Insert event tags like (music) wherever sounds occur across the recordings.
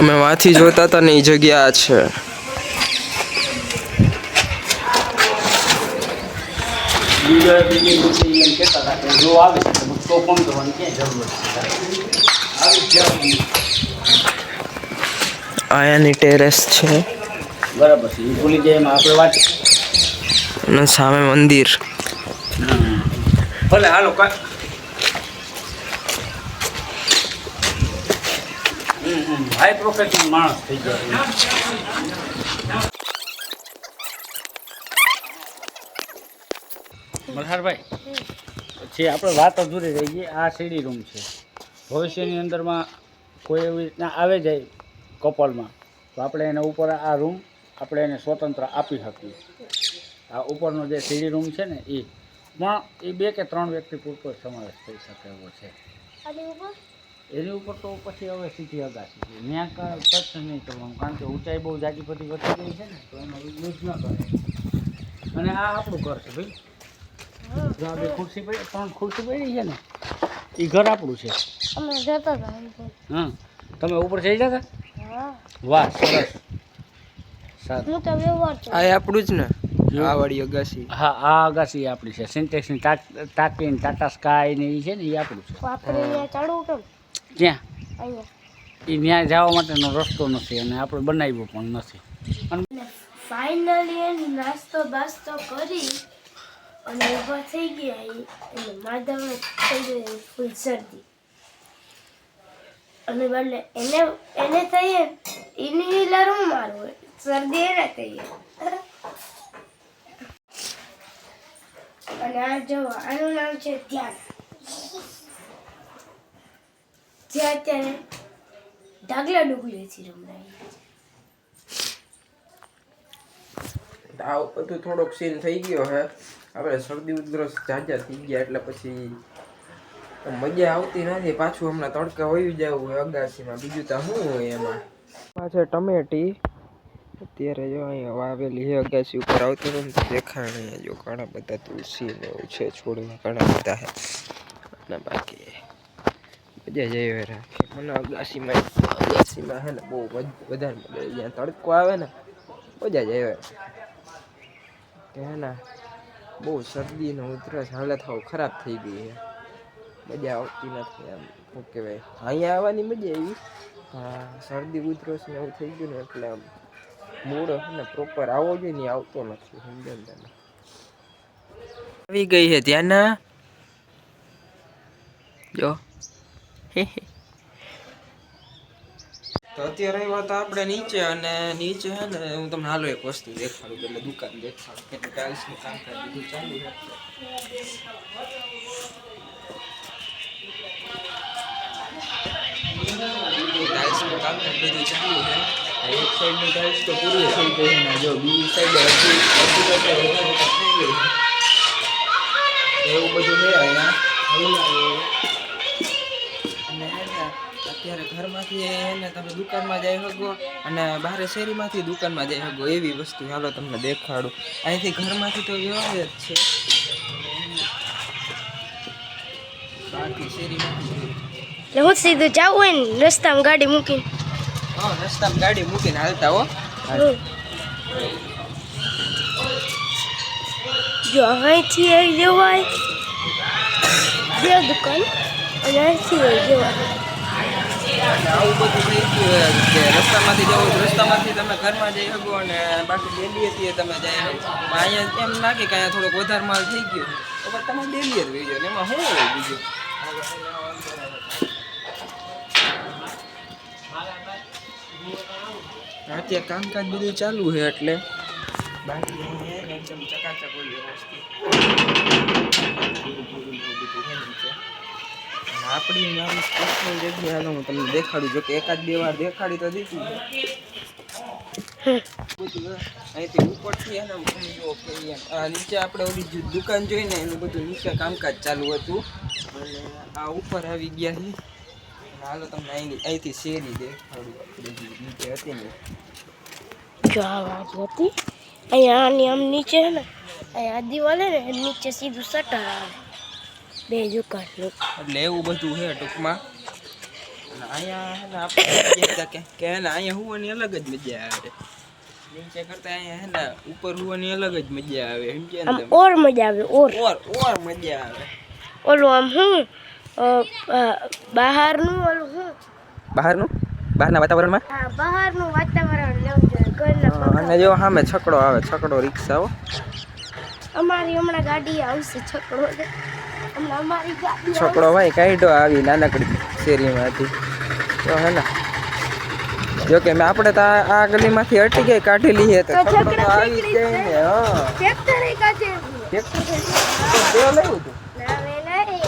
અમે વાથી જોતા હતા ને એ જગ્યા છે. આયાની ટેરેસ છે. બરાબર છે ભૂલી જાય એમાં આપણે વાત અને સામે મંદિર. ભલે હાલો હાઈ પ્રોફેશનલ માણસ થઈ ગયો. મલ્હારભાઈ પછી આપણે વાત અધૂરી રહી ગઈ, આ સીડી રૂમ છે. ભવિષ્યની અંદરમાં કોઈ એવી રીતના આવે જાય કપલમાં, તો આપણે એને ઉપર આ રૂમ આપણે એને સ્વતંત્ર આપી શકીએ. આ ઉપરનો જે સીડી રૂમ છે ને એ પણ એ બે કે ત્રણ વ્યક્તિ પૂરતો સમાવેશ થઈ શકે એવો છે. એની ઉપર તો પછી હવે સીધી અગાસી છે. ત્યાં ટચ નહીં કરવાનું કારણ કે ઊંચાઈ બહુ જાજી બધી વધી ગઈ છે ને તો એનો યુઝ ન કરે. અને આ આપણું ઘર છે ભાઈ. બે ખુરશી પડી ત્રણ ખુરશી પડી છે ને એ ઘર આપણું છે. અમે જતા. હા તમે ઉપર જઈ જતા? વાહ સરસ. સારું. હું તો આ આપણું જ ને? આ વાળી અગાસી. હા આ અગાસી આપણી છે. સિન્ટેક્સની ટાટ ટાટા સ્કાય ને એ છે ને એ આપણું છે. આપણે ચડવું કેમ? ક્યાં? એ ત્યાં જવા માટેનો રસ્તો નથી અને આપણે બનાવ્યો પણ નથી. ફાઇનલી નાસ્તો બાસ્તો કરી અને ઊભા થઈ ગયા અને માધવને થઈ ગઈ ફૂલ શરદી. અને બદલે એને એને થઈએ એની લરું મારું શરદી એને થઈએ. અને આ જો આનું નામ છે ધ્યાન. જે અત્યારે ઢગલા ડુગલીથી રમણાય આ બધું થોડોક સીન થઈ ગયો હે. આપણે શરદી ઉધરસ જાજા થઈ ગયા એટલે પછી મજા આવતી નથી. પાછું હમણાં તડકા વયું જવું હોય અગાસીમાં. બીજું તો શું હોય એમાં? પાછળ ટમેટી. અત્યારે જો અહીંયા વાવેલી છે અગાસી ઉપર આવતી નથી. તો દેખાય જો ઘણા બધા તુલસી ને એવું છે. છોડવા ઘણા બધા છે અને બાકી મજા જ આવી રાખે મને અગાસીમાં અગાસીમાં છે ને બહુ વધારે મળે જ્યાં તડકો આવે ને મજા જ વેરા હે ને બહુ શરદી ને ઉધરસ હાલત હાવ ખરાબ થઈ ગઈ છે મજા આવતી નથી એમ શું કહેવાય અહીંયા આવવાની મજા આવી હા શરદી ઉધરસ ને એવું થઈ ગયું ને એટલે આમ મૂળ ને પ્રોપર આવો જોઈએ ને આવતો નથી સમજે ને આવી ગઈ છે ત્યાંના જો તો અત્યારે આવ્યા હતા આપણે નીચે અને નીચે છે ને હું તમને હાલો એક વસ્તુ દેખાડું એટલે દુકાન દેખાડું એટલે ટાઇલ્સનું કામકાજ બધું ચાલુ છે. ટાઇલ્સનું કામકાજ બધું ચાલુ છે. આ એક સાઈડની ટાઇલ્સ તો પૂરી થઈ ગઈ છે ને જો બીજી સાઈડ અડધી અડધી કરતાં વધારે થઈ ગઈ છે. એવું બધું છે અહીંયા. હલાવ્યું અને એને અત્યારે ઘરમાંથી એને તમે દુકાનમાં જઈ શકો અને બહાર શેરીમાંથી દુકાનમાં જઈ શકો એવી વસ્તુ. હાલો તમને દેખાડું. અહીંથી ઘરમાંથી તો વ્યવહાર જ છે. શેરીમાંથી એટલે હું સીધું જવું હોય ને રસ્તામાં ગાડી મૂકીને. હા રસ્તામાં ગાડી મૂકીને હાલતા હો. જો અહીંથી આવી જવાય. બે દુકાન અને અહીંથી આવી જવાય. આવું બધું થઈ ગયું કે રસ્તામાંથી જવું રસ્તામાંથી તમે ઘરમાં જઈ શકો અને બાકી ડેલીએથી તમે જઈ અહીંયા એમ લાગે કે અહીંયા થોડોક વધારે માલ થઈ ગયો તો પછી તમે ડેલી જ જાઓ ને એમાં શું હોય બીજું? અત્યારે કામકાજ બધું ચાલુ છે એટલે. બાકી એકદમ ચકાચક હોય વ્યવસ્થિત. આપણી મારી સ્પેશિયલ જગ્યા હાલો હું તમને દેખાડું. જો કે એકાદ બે વાર દેખાડી તો દીધી. અહીંથી ઉપરથી એને આ નીચે આપણે દુકાન જોઈને એનું બધું નીચે કામકાજ ચાલુ હતું. અને આ ઉપર આવી ગયા છે હાલો તમને અહીંની, અહીંથી શેરી દેખાડું નીચે હતી ને. જો આ વાત હતી. અહીંયા આની આમ નીચે ને, અહીંયા દિવાલ ને નીચે સીધું શટર આવે. બે દુકાનનું એટલે એવું બધું છે ટૂંકમાં. અહીંયા આપણે કે અહીંયા હોવાની અલગ જ મજા આવે. નીચે કરતા અહીંયા હે ને ઉપર હોવાની અલગ જ મજા આવે ઓર મજા આવે ઓર. ઓર ઓર મજા આવે. ઓલું આમ હું બહારનું ઓલું હું. બહારનું? બહારના વાતાવરણમાં? હા બહારનું વાતાવરણ લેવું જોઈએ અને જો સામે છકડો આવે છકડો રિક્ષા અમારી હમણાં ગાડી આવશે છકડો છે. હમણાં અમારી ગાડી આવશે. છકડો ભાઈ કાઢ્યો આવી નાનકડી શેરીમાંથી. તો હે ને. જો કે મેં આપણે તો આ આ ગલીમાંથી હટી ગઈ કાઢી લઈએ તો તો છકડો તો છકડો આવી જ નીકળી જાય ને હા. ટ્રેક્ટર એ કાચે એક તો લેવું હતું ના વે નહીં.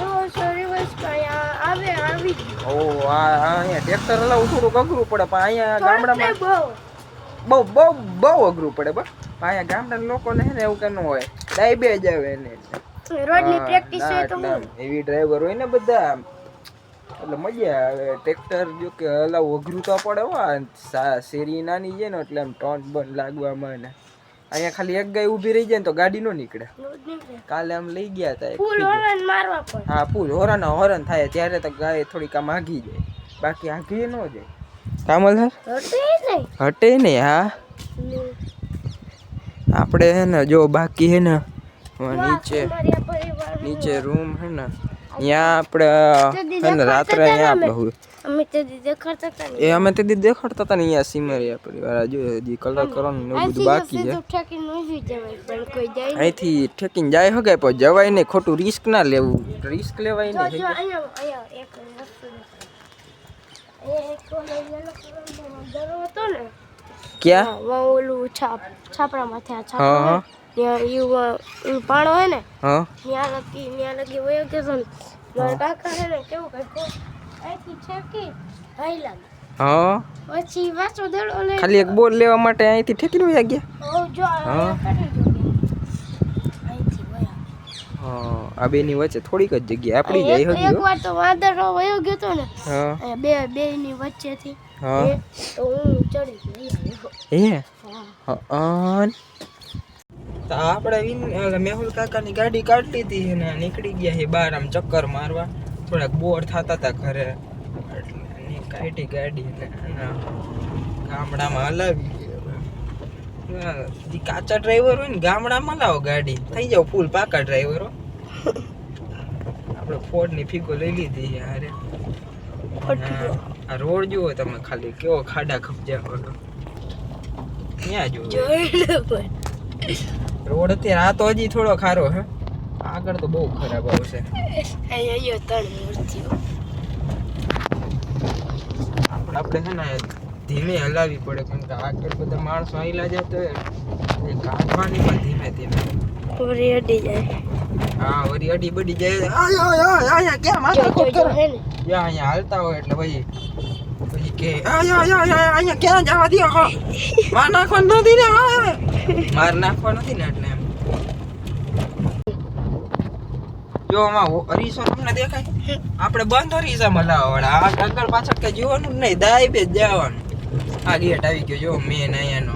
એવો સોરી બસ અહીંયા આવે આવી ગયું. ઓ આ આ અહીંયા ટ્રેક્ટર હલાવવું થોડુંક અઘરું પડે પણ અહીંયા થોડુંક ગામડામાં નહીં બહુ. બહુ બહુ બહુ અઘરું પડે બસ. અહીંયા ગામડાના લોકોને હે ને એવું કે ન હોય. ડાયબે જ આવે એને. રોડની પ્રેક્ટિસ હોય તો એવી ડ્રાઈવર હોય ને બધા. એટલે મજા આવે. ટ્રેક્ટર જો કે હલાવવું અઘરું તો પડે હો શેરી નાની છે ને એટલે આમ ટોન્ટ બંધ લાગવામાં ને. અહીંયા ખાલી એક ગાય ઊભી રહી જાય ને તો ગાડી નો નીકળે. કાલે આમ લઈ ગયા હતા ફૂલ હોરન મારવા પડે. હા ફૂલ હોરન હોરન થાય ત્યારે તો ગાય થોડીક આમ આગી જાય. બાકી આગી ન જાય. કામલ હટે નહીં. હટે ને હા. આપણે હે ને જો બાકી હે ને નીચે નીચે રૂમ હે ને અહીંયા આપણે હે ને રાત્રે અહીંયા આપણે એ અમે તે દીદી દેખાડતા હતા ને અહીંયા સિમરિયા પરિવાર જો હજી કલર કરવાનું ને એવું બધું બાકી છે. અહીંથી ઠેકીને જાય હગે પણ જવાય નહીં ખોટું રિસ્ક ના લેવું. રિસ્ક લેવાય નહીં જો અહીંયા અહીંયા એક વસ્તુ દેખાય. અહીંયા એક ઓલો yellow colourનો દરો હતો ને ક્યાં હા, વા ઓલું છાપ છાપરામાંથી આ છાપ હા, હા. ત્યાં ઈ વા- ઈ પાણો હોય ને હા ત્યાં લગી ત્યાં લગી વયો ગયો હતો ને મારા કાકા છે ને કેવું કર્યું અહીંથી છેકી હાઈ લાગે હા પછી વાંચો દડો લઈ ખાલી એક બોલ લેવા માટે અહીંથી ઠેકીને વયા ગયા ઓ જો અહીંયા કરી દો અહીંથી વયા હા આ બેની વચ્ચે થોડીક જ જગ્યા આપણી જાય એક હજી એક હો. વાર તો વાંદરો વયો ગયો હતો ને હા અહીંયા બે બે ની વચ્ચેથી હા. એ તો હું ચડી અન તો આપણે મેહુલ કાકાની ગાડી કાઢી લીધી ને નીકળી ગયા છે બહાર આમ ચક્કર મારવા. થોડાક બોર થતા હતા ઘરે. એટલે કાઢી ગાડી ને ગામડામાં હલાવી કાચા ડ્રાઈવર હોય ને ગામડામાં લાવો ગાડી. થઈ જાવ ફૂલ પાકા ડ્રાઈવરો (laughs) આપણે ફોર્ડની ફીકો લઈ લીધી હા, આ રોડ જુઓ તમે ખાલી કેવો ખાડા ખપજા વાળો ત્યાં જુઓ રોડ અત્યારે આ તો હજી થોડો ખારો હે. આગળ તો બહુ ખરાબ આવશે. આપણે છે ને ધીમે હલાવી પડે કેમ કે આગળ બધા માણસો આવેલા જાય તો એ કાઢવાની પણ ધીમે ધીમે. પૂરી અડી જાય. હા વળી અડી બડી જાય. આયા આયા આયા જો જો હે ને. જ્યાં અહીંયા હાલતા હોય એટલે પછી પછી કે અહીંયા ક્યાં જવા દે માર નાખવાનું નથી ને માર નાખવા નથી ને એટલે એમ. જો આમાં અરીસો તમને દેખાય? આપણે બંધ અરીસા લાવવા આ આગળ પાછળ કઈ જોવાનું નહીં, દાય બે જવાનું. આ ગેટ આવી ગયો, જો મેન અહીંયાનો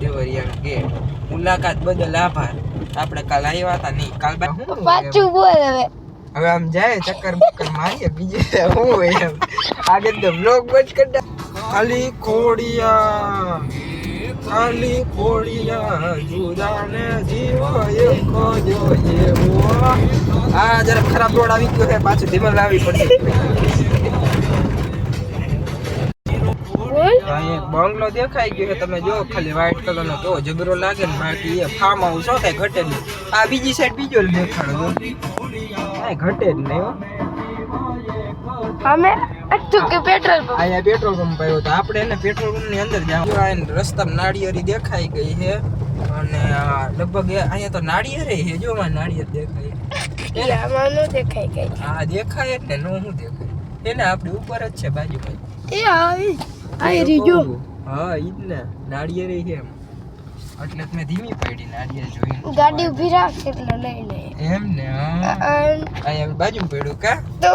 દેવરિયાનો ગેટ મુલાકાત બદલ આભાર. આપણે કાલ આવ્યા હતા નહીં. કાલ પાછું બોલ હવે. હવે આમ જાય ચક્કર બક્કર મારીએ બીજે હું હોય એમ. આગળ તો બ્લોક બંધ કરી દે. ખાલી ખોડિયા ખાલી ખોડિયા જુદાને જીવો એમ કોજો એવો. આ જરા ખરાબ રોડ આવી ગયો છે પાછું ધીમે લાવવી પડશે. એક બંગલો દેખાઈ ગયો છે તમે જો ખાલી વ્હાઈટ કલર નો કેવો જબરો લાગે ને બાકી એ ફાર્મ હાઉસ હોય કઈ ઘટે આ બીજી સાઈડ બીજો દેખાડો કાંઈ ઘટે જ નહીં અમે કે પેટ્રોલ પંપ. અહીંયા પેટ્રોલ પંપ આવ્યો તો આપણે એને પેટ્રોલ પંપની અંદર જાવ રસ્તા નાળિયેરી દેખાઈ ગઈ છે. અને આ લગભગ અહીંયા તો નાળિયેર છે જો માં નાળિયેર દેખાય. આમાં નો દેખાય આ ને નો હું દેખાય. એને આપણી ઉપર જ છે બાજુમાં. એ હા આવી રહી હા ઈ જ ને નાળિયેર છે એમ. એટલે મેં ધીમી પડી નાળિયેર જોઈ ગાડી ઊભી રાખ એટલે લઈ લે. એમ ને? અહીંયા બાજુમાં પડ્યું કા? તો?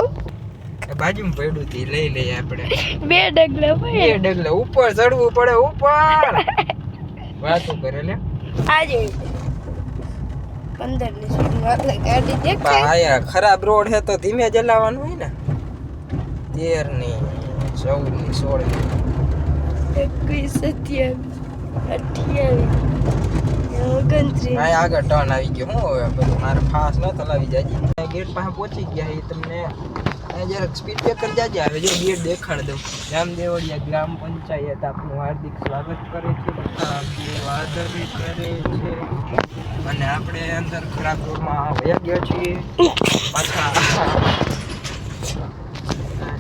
બાજુમાં પડ્યું તી લઈ લઈએ આપણે. બે ડગલા બે ડગલા ઉપર ચડવું પડે ઉપર. વાતું કરે લે. આજે પંદરની સુધી ગાડી બા દેખાય આયા ખરાબ રોડ હે તો ધીમે ચલાવવાનું હોય ને. તેરની ચૌદની સોળની એકવીસ સત્યાવીસ. ઓગણત્રીસ આગળ ટર્ન આવી ગયો. હું હવે મારે ફાસ્ટ ન ચલાવી જાય ગેટ પાસે પહોંચી ગયા એ તમને જરાક સ્પીડ બ્રેકર જાજે. હવે જો ગેટ દેખાડ દઉં. રામદેવળિયા ગ્રામ પંચાયત આપનું હાર્દિક સ્વાગત કરે છે. વાદળી કરે છે. અને આપણે અંદર ખરાબ રોડમાં વયા ગયા છીએ. પાછા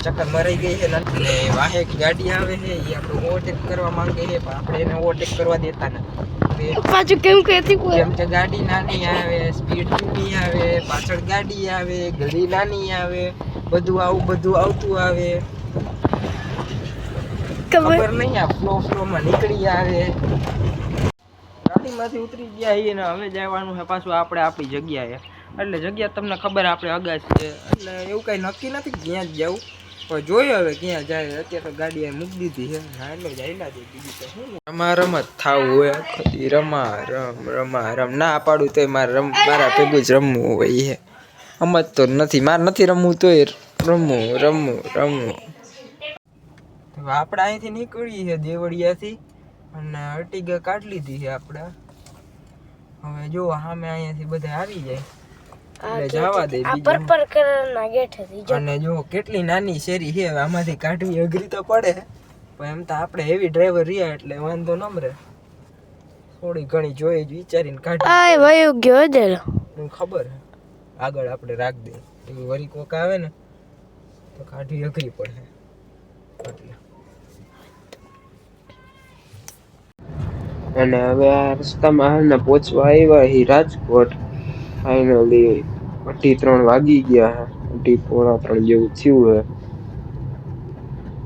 ચક્કર મરાઈ ગઈ છે અને વાહે ગાડી આવે છે એ આપણે ઓવરટેક કરવા માંગે છે પણ આપણે એને ઓવરટેક કરવા દેતા નથી. પાછું કેમ કહેતી જેમ કે ગાડી નાની આવે સ્પીડ ધીમી આવે પાછળ ગાડી આવે ઘડી નાની આવે બધું આવું બધું આવતું આવે. ખબર? ખબર નહીં આ ફ્લો ફ્લો માં નીકળી આવે. ગાડીમાંથી ઉતરી ગયા છીએ ને હવે જવાનું છે પાછું આપણે આપણી જગ્યાએ. એટલે જગ્યા તમને ખબર આપણે અગાસી છે. એટલે એવું કઈ નક્કી નથી ક્યાં જ જવું પણ જોયું હવે ક્યાં જાય. અત્યારે તો ગાડી મૂકી દીધી છે. હા એટલે જાયલા છે બીજું તો શું રમા રમત થાવું હોય આખી રમા રમ રમા રમ. ના પાડું તોય મારે રમ મારા ભેગું જ રમવું હોય છે રમત તો નથી મારે નથી રમવું તોય રમવું રમવું રમવું આપણે અહીંથી નીકળીએ છીએ દેવળિયાથી અને અર્ટિગા કાઢી લીધી છે આપણે હવે જો સામે અહીંયાથી બધા આવી જાય. જવા દે આ પર્પલ કલરના ગેટ હતી જો. અને જો કેટલી નાની શેરી છે આમાંથી કાઢવી અઘરી તો પડે. પણ એમ તો આપણે હેવી ડ્રાઈવર રહ્યા એટલે વાંધો ન મરે થોડી ઘણી જોઈ જ વિચારીને કાઢી આ વયો ગયો દેલો ખબર આગળ આપણે રાખ દે. એવી વરી કોક આવે ને તો કાઢવી અઘરી પડે. એટલે અને હવે આ રસ્તામાં હાલને પહોંચવા આવ્યા હી રાજકોટ. ફાઇનલી અઢી ત્રણ વાગી ગયા હે. અઢી પોણા ત્રણ જેવું થયું હે.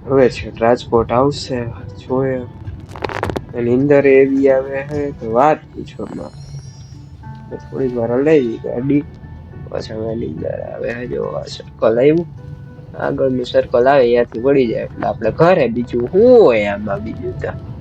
હવે છે, રાજકોટ આવશે જોયે અને અંદર એવી આવે હે કે વાત તો થોડીક વાર હલાવી ગાડી. પાછા હવે અંદર આવે હે, જો આ સર્કલ આવ્યું. આગળનું સર્કલ આવે, ત્યાંથી વળી જાય. એટલે આપણે ઘરે બીજું શું હોય આમાં બીજું તો?